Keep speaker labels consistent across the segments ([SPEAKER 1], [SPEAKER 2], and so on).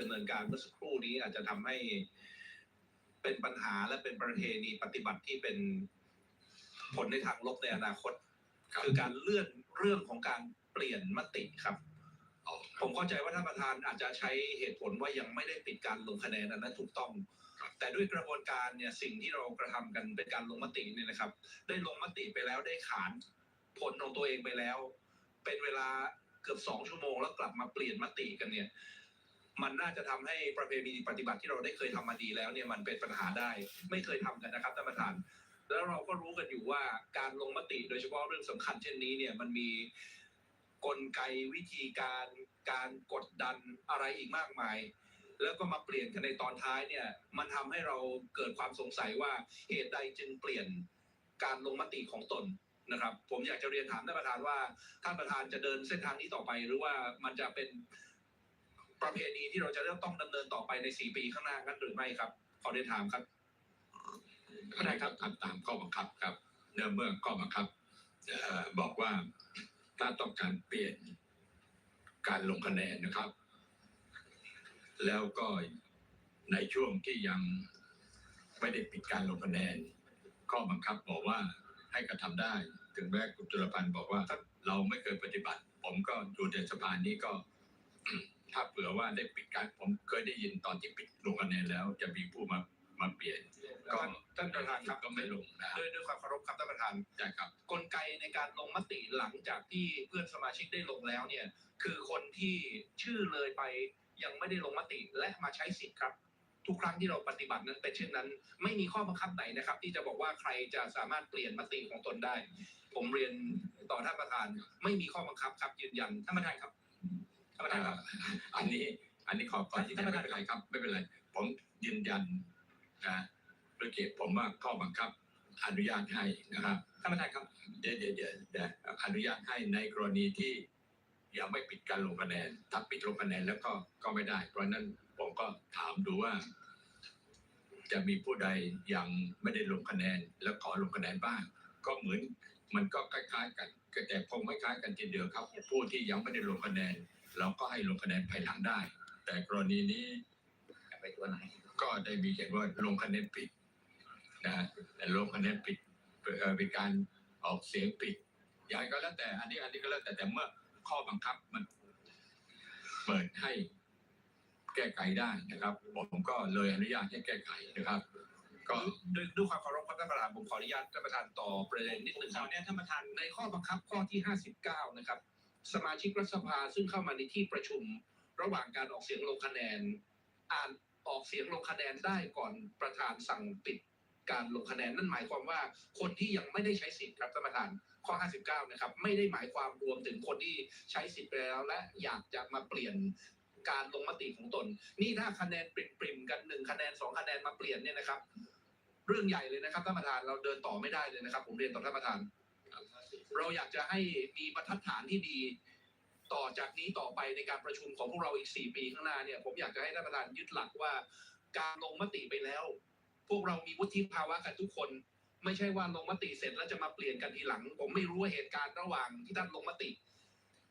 [SPEAKER 1] ดำเนินการเมื่อสักครู่นี้อาจจะทำให้เป็นปัญหาและเป็นประเพณีปฏิบัติที่เป็นผลในทางลบในอนาคต
[SPEAKER 2] ครับ
[SPEAKER 1] คือการเลื่อนเรื่องของการเปลี่ยนมติครับ
[SPEAKER 2] อ๋อ
[SPEAKER 1] ผมเข้าใจว่าท่านประธานอาจจะใช้เหตุผลว่ายังไม่ได้ปิดการลงคะแนนอันนั้นถูกต้อง แต่ด้วยกระบวนการเนี่ยสิ่งที่เรากระทำกันเป็นการลงมติเนี่ยนะครับ ได้ลงมติไปแล้วได้ขานผลของตัวเองไปแล้ว เป็นเวลาเกือบสองชั่วโมงแล้วกลับมาเปลี่ยนมติกันเนี่ย มันน่าจะทำให้ประเพณีปฏิบัติที่เราได้เคยทำมาดีแล้วเนี่ยมันเป็นปัญหาได้ ไม่เคยทำกันนะครับท่านประธาน แล้วเราก็รู้กันอยู่ว่าการลงมติโดยเฉพาะเรื่องสำคัญเช่นนี้เนี่ยมันมีกลไกวิธีการการกดดันอะไรอีกมากมาย แล้วก็มาเปลี่ยนกันในตอนท้ายเนี่ย มันทำให้เราเกิดความสงสัยว่าเหตุใดจึงเปลี่ยนการลงมติของตนนะครับ ผมอยากจะเรียนถามท่านประธานว่าท่านประธานจะเดินเส้นทางนี้ต่อไป หรือว่ามันจะเป็น ประเพณีที่เราจะเริ่มต้องดำเนินต่อไปในสี่ปีข้างหน้ากันหรือไม่ครับขอเรียนถามครับ
[SPEAKER 2] ก็ได้ครับทำตามข้อบังคับครับเนื่องเมื่อข้อบังคับเอ่อบอกว่าถ้าต้องการเปลี่ยนการลงคะแนนนะครับ แล้วก็ในช่วงที่ยังไม่ได้ปิดการลงคะแนน ข้อบังคับบอกว่าให้กระทำได้ ถึงแม้คุณจุลพันธ์บอกว่าถ้าเราไม่เคยปฏิบัติ ผมก็อยู่ในสภานี้ก็ ถ้าเผื่อว่าได้ปิดการผมเคยได้ยินตอนที่ปิดลงคะแนนแล้ว จะมีผู้มามาเปลี่ยนก็
[SPEAKER 1] ท่านประธานครับ
[SPEAKER 2] ก็ไม่ลงนะ
[SPEAKER 1] ด้วยด้วยความเคารพครับท่านประธาน
[SPEAKER 2] ใช่ครับ
[SPEAKER 1] กลไกในการลงมติหลังจากที่เพื่อนสมาชิกได้ลงแล้วเนี่ย คือคนที่ชื่อเลยไปยังไม่ได้ลงมติและมาใช้สิทธิ์ครับ ทุกครั้งที่เราปฏิบัตินั้นเป็นเช่นนั้น ไม่มีข้อบังคับไหนนะครับ ที่จะบอกว่าใครจะสามารถเปลี่ยนมติของตนได้ ผมเรียนต่อท่านประธาน ไม่มีข้อบังคับครับยืนยันท่านประธานครับ ท่านประธานครับ
[SPEAKER 2] อันนี้ อันนี้ขอก่อนที่จะไม่เป็นไรครับ ไม่เป็นไร ผมยืนยันนะด้วยเกียรติผมว่าข้อบังคับอนุญาตให้นะครับ
[SPEAKER 1] ท่านประธานครับ
[SPEAKER 2] เดี๋ยวเดี๋ยวเดี๋ยวเดี๋ยวอนุญาตให้ในกรณีที่ยังไม่ปิดการลงคะแนนถ้าปิดลงคะแนนแล้วก็ก็ไม่ได้ เพราะฉะนั้นผมก็ถามดูว่า จะมีผู้ใดยังไม่ได้ลงคะแนน แล้วขอลงคะแนนบ้าง ก็เหมือนมันก็คล้ายๆ กันแต่คงไม่คล้ายกันทีเดียวครับ ผู้ที่ยังไม่ได้ลงคะแนน เราก็ให้ลงคะแนนภายหลังได้ แต่กรณีนี้
[SPEAKER 1] ไปตัวไหน
[SPEAKER 2] ก็ได้มีเขียนว่าลงคะแนนปิดนะฮะแต่ลงคะแนนปิดเอ่อเป็นการออกเสียงปิดอย่างไรก็แล้วแต่ อันนี้อันนี้ก็แล้วแต่แต่เมื่อข้อบังคับมัน เปิดให้แก้ไขได้นะครับ ผมก็เลยอนุญาตให้แก้ไขนะครับก็
[SPEAKER 1] ด้วยด้วยความเคารพครับท่านประธานผมขออนุญาตท่านประธานต่อประเด็นนิดหนึ่ง
[SPEAKER 3] ข
[SPEAKER 1] ค
[SPEAKER 3] อ
[SPEAKER 1] รับ
[SPEAKER 3] เนี่ยท่านประธาน
[SPEAKER 1] ในข้อบังคับข้อที่ 59 นะครับ สมาชิกรัฐสภาซึ่งเข้ามาในที่ประชุม ระหว่างการออกเสียงลงคะแนนอ่านออกเสียงลงคะแนนได้ก่อนประธานสั่งปิดการลงคะแนนนั่นหมายความว่าคนที่ยังไม่ได้ใช้สิทธิ์ครับท่านประธานข้อ 59 นะครับ ไม่ได้หมายความรวมถึงคนที่ใช้สิทธิ์ไปแล้วและอยากจะมาเปลี่ยนการลงมติของตน นี่ถ้าคะแนนปริมๆกันหนึ่งคะแนนสองคะแนนมาเปลี่ยนเนี่ยนะครับ เรื่องใหญ่เลยนะครับท่านประธานเราเดินต่อไม่ได้เลยนะครับ ผมเรียนต่อท่านประธาน เราอยากจะให้มีบรรทัดฐานที่ดี ต่อจากนี้ต่อไปในการประชุมของพวกเราอีก 4 ปีข้างหน้าเนี่ยผมอยากจะให้ท่านประธานยึดหลักว่า การลงมติไปแล้ว พวกเรามีวุฒิภาวะกันทุกคน ไม่ใช่ว่าลงมติเสร็จแล้วจะมาเปลี่ยนกันทีหลัง ผมไม่รู้ว่าเหตุการณ์ระหว่างที่ท่านลงมติ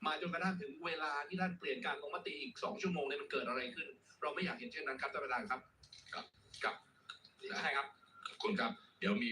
[SPEAKER 1] มาจนกระทั่งถึงเวลาที่ท่านเปลี่ยนการลงมติอีกสองชั่วโมงเนี่ยมันเกิดอะไรขึ้น เราไม่อยากเห็นเช่นนั้นครับท่านประธานครับ
[SPEAKER 2] กับ
[SPEAKER 1] ใช่ครับ
[SPEAKER 2] ขอบคุณครับ เดี๋ยวมี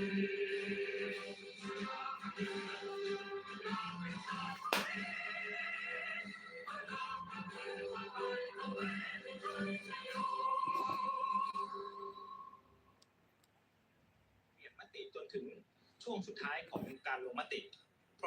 [SPEAKER 4] มติจนถึงช่วงสุดท้ายของการลงมติ